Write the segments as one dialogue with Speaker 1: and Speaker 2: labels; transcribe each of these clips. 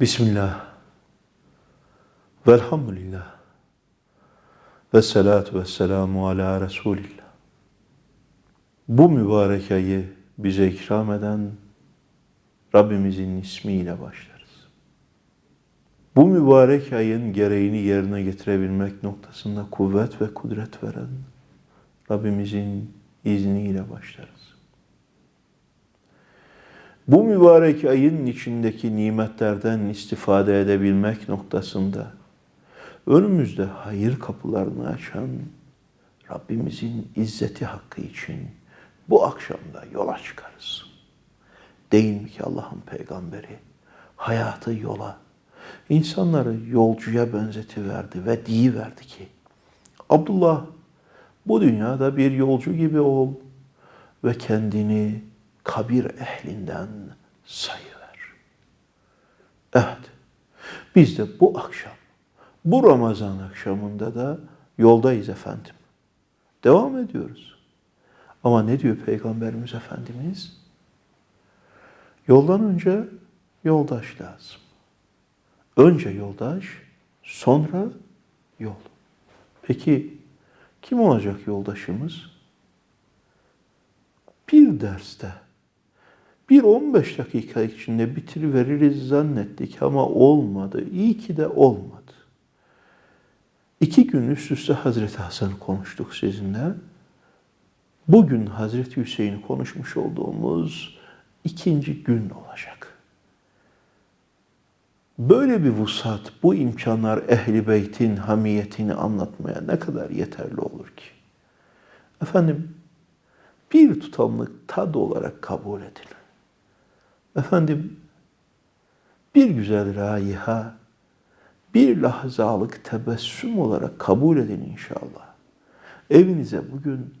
Speaker 1: Bismillah. Velhamdülillah. Ve salatu ve selamu ala Resulillah. Bu mübarek ayı bize ikram eden Rabbimizin ismiyle başlarız. Bu mübarek ayın gereğini yerine getirebilmek noktasında kuvvet ve kudret veren Rabbimizin izniyle başlarız. Bu mübarek ayın içindeki nimetlerden istifade edebilmek noktasında önümüzde hayır kapılarını açan Rabbimizin izzeti hakkı için bu akşamda yola çıkarız. Değil mi ki Allah'ın peygamberi hayatı yola, insanları yolcuya benzetiverdi ve verdi ki Abdullah bu dünyada bir yolcu gibi ol ve kendini kabir ehlinden sayıver. Evet, biz de bu akşam, bu Ramazan akşamında da yoldayız efendim. Devam ediyoruz. Ama ne diyor Peygamberimiz Efendimiz? Yoldan önce yoldaş lazım. Önce yoldaş, sonra yol. Peki kim olacak yoldaşımız? Bir derste, bir 15 dakika içinde bitiriveririz zannettik ama olmadı. İyi ki de olmadı. İki gün üst üste Hazreti Hasan'ı konuştuk sizinle. Bugün Hazreti Hüseyin'i konuşmuş olduğumuz ikinci gün olacak. Böyle bir vusat, bu imkanlar ehli beytin hamiyetini anlatmaya ne kadar yeterli olur ki? Efendim, bir tutamlık tad olarak kabul edin. Efendim, bir güzel raiha, bir lahzalık tebessüm olarak kabul edin inşallah. Evinize bugün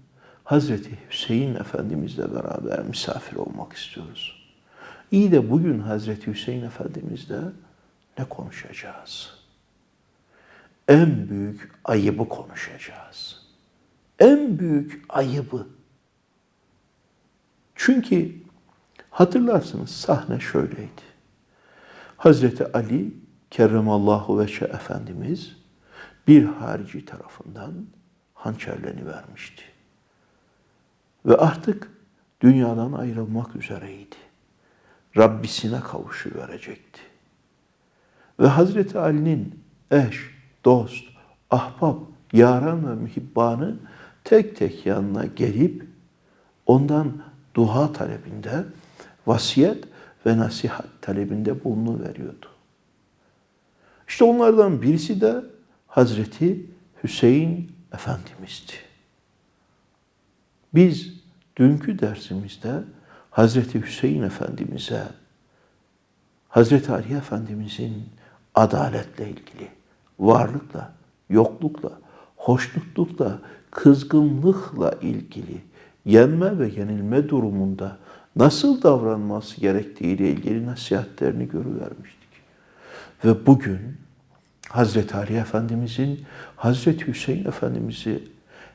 Speaker 1: Hazreti Hüseyin Efendimizle beraber misafir olmak istiyoruz. İyi de bugün Hazreti Hüseyin Efendimizle ne konuşacağız? En büyük ayıbı konuşacağız. En büyük ayıbı. Çünkü hatırlarsınız sahne şöyleydi. Hazreti Ali Kerremallahu Veçe Efendimiz bir harici tarafından hançerleni vermişti. Ve artık dünyadan ayrılmak üzereydi. Rabbisine kavuşu verecekti. Ve Hazreti Ali'nin eş, dost, ahbap, yaran ve mühibbanı tek tek yanına gelip ondan dua talebinde, vasiyet ve nasihat talebinde bulunu veriyordu. İşte onlardan birisi de Hazreti Hüseyin Efendimiz'di. Biz dünkü dersimizde Hazreti Hüseyin Efendimiz'e Hazreti Ali Efendimiz'in adaletle ilgili, varlıkla, yoklukla, hoşnutlukla, kızgınlıkla ilgili yenme ve yenilme durumunda nasıl davranması gerektiği ile ilgili nasihatlerini görüvermiştik. Ve bugün Hazreti Ali Efendimizin, Hazreti Hüseyin Efendimiz'i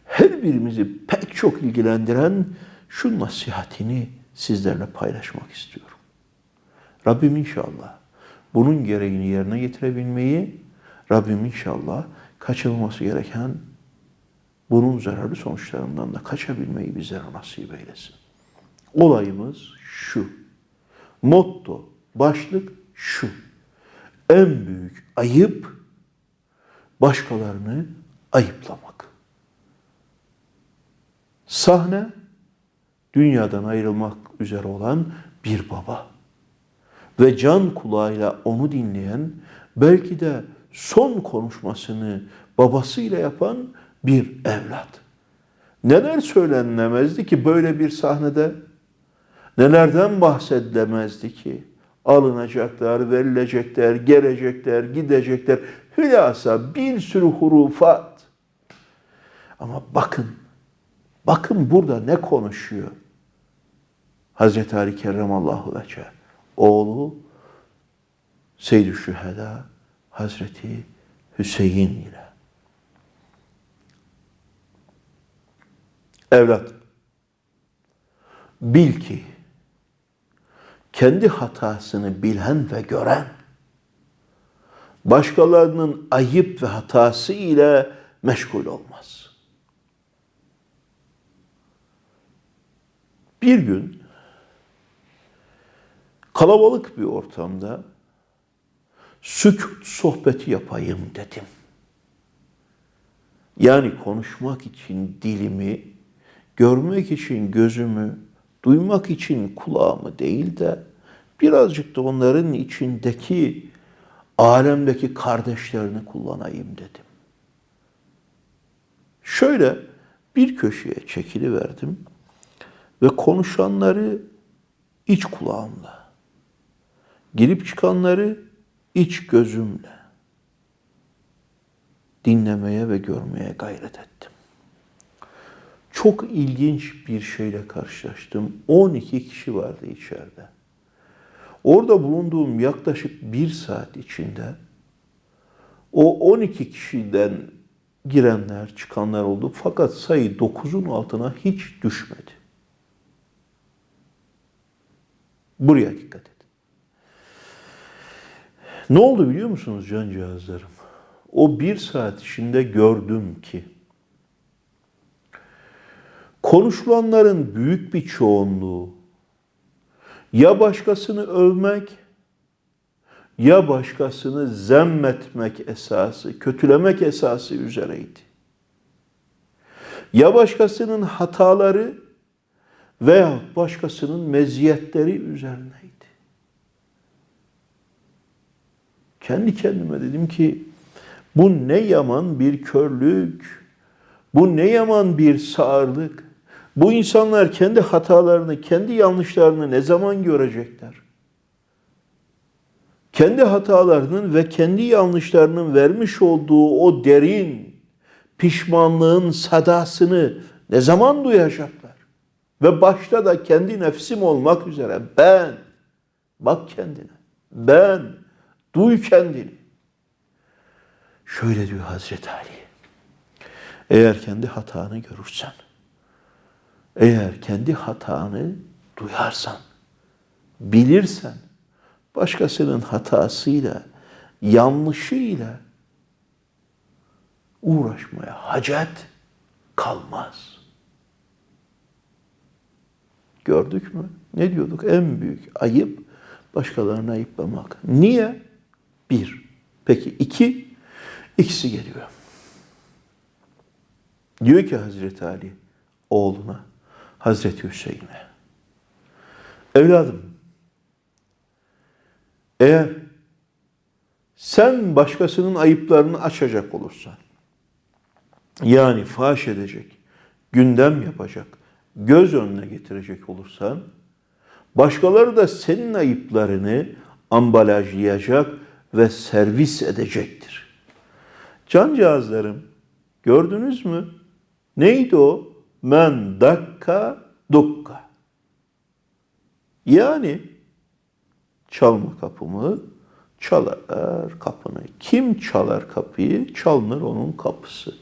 Speaker 1: her birimizi pek çok ilgilendiren şu nasihatini sizlerle paylaşmak istiyorum. Rabbim inşallah bunun gereğini yerine getirebilmeyi, Rabbim inşallah kaçınılması gereken bunun zararlı sonuçlarından da kaçabilmeyi bizlere nasip eylesin. Olayımız şu. Motto, başlık şu. En büyük ayıp başkalarını ayıplamak. Sahne dünyadan ayrılmak üzere olan bir baba ve can kulağıyla onu dinleyen belki de son konuşmasını babasıyla yapan bir evlat. Neler söylenilemezdi ki böyle bir sahnede? Nelerden bahsedilemezdi ki? Alınacaklar, verilecekler, gelecekler, gidecekler. Hülasa bir sürü hurufat. Ama bakın, bakın burada ne konuşuyor? Hazreti Ali Kerremallahu Veçe, oğlu Seyyid-i Şüheda Hazreti Hüseyin ile. Evlat, bil ki kendi hatasını bilen ve gören başkalarının ayıp ve hatası ile meşgul olmaz. Bir gün kalabalık bir ortamda sükut sohbeti yapayım dedim. Yani konuşmak için dilimi, görmek için gözümü, duymak için kulağımı değil de birazcık da onların içindeki alemdeki kardeşlerini kullanayım dedim. Şöyle bir köşeye çekiliverdim ve konuşanları iç kulağımla, girip çıkanları iç gözümle dinlemeye ve görmeye gayret ettim. Çok ilginç bir şeyle karşılaştım. 12 kişi vardı içeride. Orada bulunduğum yaklaşık bir saat içinde o 12 kişiden girenler, çıkanlar oldu. Fakat sayı 9'un altına hiç düşmedi. Buraya dikkat edin. Ne oldu biliyor musunuz cancağızlarım? O bir saat içinde gördüm ki konuşulanların büyük bir çoğunluğu ya başkasını övmek ya başkasını zemmetmek esası, kötülemek esası üzereydi. Ya başkasının hataları veya başkasının meziyetleri üzerineydi. Kendi kendime dedim ki bu ne yaman bir körlük, bu ne yaman bir sağırlık. Bu insanlar kendi hatalarını, kendi yanlışlarını ne zaman görecekler? Kendi hatalarının ve kendi yanlışlarının vermiş olduğu o derin pişmanlığın sadasını ne zaman duyacaklar? Ve başta da kendi nefsim olmak üzere ben, bak kendine, ben, duy kendini. Şöyle diyor Hazreti Ali. Eğer kendi hatanı görürsen, eğer kendi hatanı duyarsan, bilirsen, başkasının hatasıyla, yanlışıyla uğraşmaya hacet kalmaz. Gördük mü? Ne diyorduk? En büyük ayıp başkalarını ayıplamak. Niye? Bir. Peki iki, ikisi geliyor. Diyor ki Hazreti Ali oğluna, Hazreti Hüseyin'e. Evladım, eğer sen başkasının ayıplarını açacak olursan, yani faş edecek, gündem yapacak, göz önüne getirecek olursan, başkaları da senin ayıplarını ambalajlayacak ve servis edecektir. Cancağızlarım, gördünüz mü? Neydi o? Men dakka dukka. Yani çalma kapımı, çalar kapını. Kim çalar kapıyı, çalınır onun kapısı.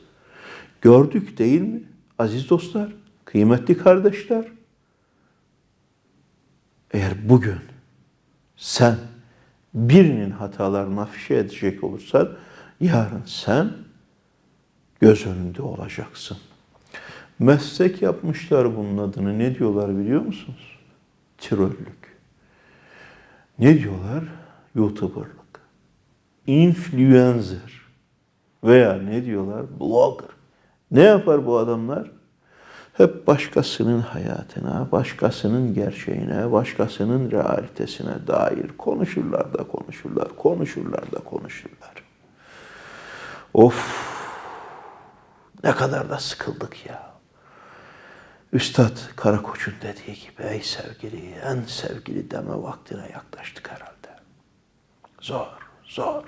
Speaker 1: Gördük değil mi? Aziz dostlar, kıymetli kardeşler. Eğer bugün sen birinin hatalarını afişe edecek olursan, yarın sen göz önünde olacaksın. Meslek yapmışlar bunun adını. Ne diyorlar biliyor musunuz? Tirollük. Ne diyorlar? YouTuber'lık. Influencer. Veya ne diyorlar? Blogger. Ne yapar bu adamlar? Hep başkasının hayatına, başkasının gerçeğine, başkasının realitesine dair konuşurlar da konuşurlar, konuşurlar da konuşurlar. Of! Ne kadar da sıkıldık ya. Üstad Karakoç'un dediği gibi ey sevgili, en sevgili deme vaktine yaklaştık herhalde. Zor, zor.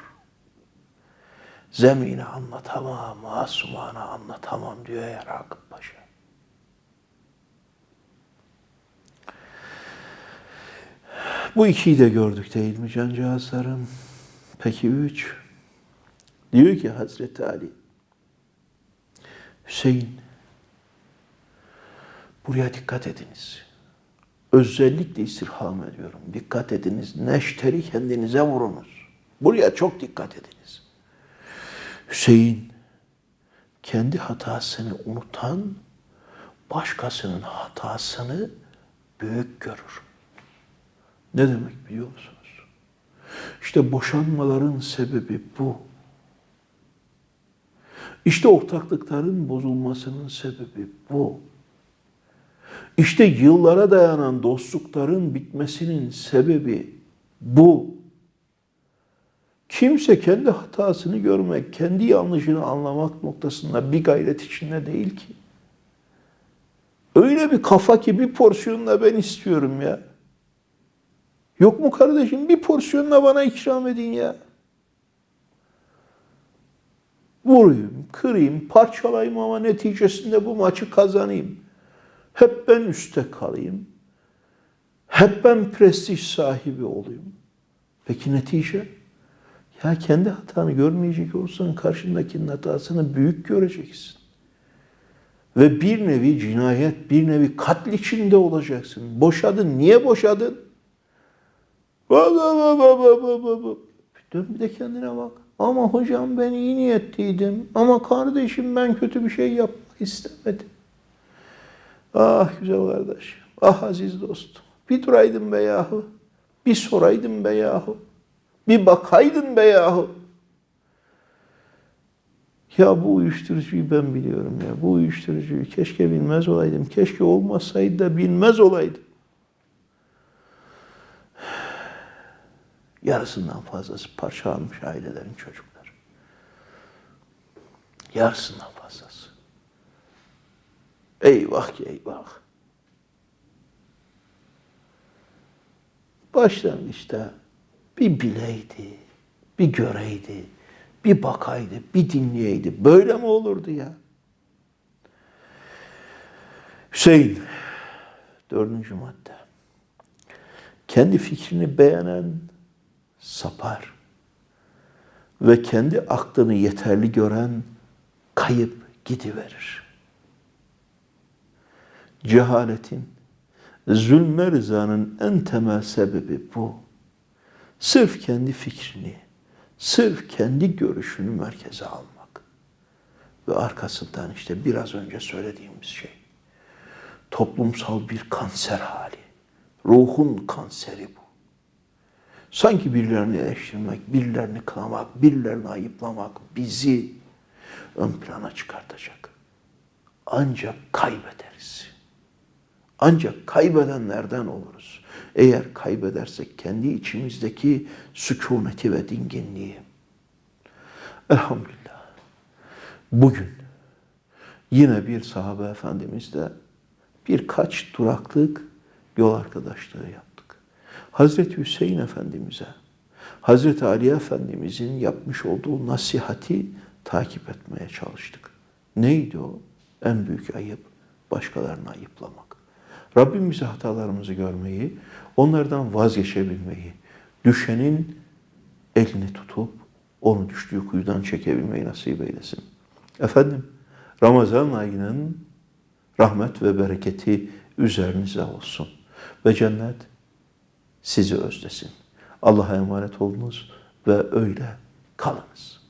Speaker 1: Zemini anlatamam, masumana anlatamam diyor ya Ragıp Paşa. Bu ikiyi de gördük değil mi cancağızlarım? Peki üç. Diyor ki Hazreti Ali, Hüseyin, buraya dikkat ediniz. Özellikle istirham ediyorum. Dikkat ediniz. Neşteri kendinize vurunuz. Buraya çok dikkat ediniz. Hüseyin kendi hatasını unutan başkasının hatasını büyük görür. Ne demek biliyor musunuz? İşte boşanmaların sebebi bu. İşte ortaklıkların bozulmasının sebebi bu. İşte yıllara dayanan dostlukların bitmesinin sebebi bu. Kimse kendi hatasını görmek, kendi yanlışını anlamak noktasında bir gayret içinde değil ki. Öyle bir kafa ki bir porsiyonla ben istiyorum ya. Yok mu kardeşim bir porsiyonla bana ikram edin ya. Vurayım, kırayım, parçalayayım ama neticesinde bu maçı kazanayım. Hep ben üste kalayım. Hep ben prestij sahibi olayım. Peki netice? Ya kendi hatanı görmeyecek olsan karşındakinin hatasını büyük göreceksin. Ve bir nevi cinayet, bir nevi katl içinde olacaksın. Boşadın. Niye boşadın? Dön bir de kendine bak. Ama hocam ben iyi niyetliydim. Ama kardeşim ben kötü bir şey yapmak istemedim. Ah güzel kardeşim. Ah aziz dostum. Bir duraydın be yahu. Bir soraydın be yahu. Bir bakaydın be yahu. Ya bu uyuşturucuyu ben biliyorum ya. Bu uyuşturucuyu keşke bilmez olaydım. Keşke olmasaydı da bilmez olaydım. Yarısından fazlası parçalanmış ailelerin çocukları. Yarısından fazlası. Eyvah ki eyvah. Başlangıçta bir bileydi, bir göreydi, bir bakaydı, bir dinleyeydi. Böyle mi olurdu ya? Hüseyin, dördüncü madde. Kendi fikrini beğenen sapar ve kendi aklını yeterli gören kayıp gidiverir. Cehaletin, zulme rızanın en temel sebebi bu. Sırf kendi fikrini, sırf kendi görüşünü merkeze almak. Ve arkasından işte biraz önce söylediğimiz şey. Toplumsal bir kanser hali. Ruhun kanseri bu. Sanki birilerini eleştirmek, birilerini kınamak, birilerini ayıplamak bizi ön plana çıkartacak. Ancak kaybederiz. Ancak kaybedenlerden oluruz. Eğer kaybedersek kendi içimizdeki sükuneti ve dinginliği. Elhamdülillah. Bugün yine bir sahabe efendimizle birkaç duraklık yol arkadaşlığı yaptık. Hazreti Hüseyin Efendimiz'e, Hazreti Ali Efendimiz'in yapmış olduğu nasihati takip etmeye çalıştık. Neydi o? En büyük ayıp başkalarını ayıplamak. Rabbim bize hatalarımızı görmeyi, onlardan vazgeçebilmeyi, düşenin elini tutup onu düştüğü kuyudan çekebilmeyi nasip eylesin. Efendim, Ramazan ayının rahmet ve bereketi üzerinize olsun. Ve cennet sizi özlesin. Allah'a emanet olunuz ve öyle kalınız.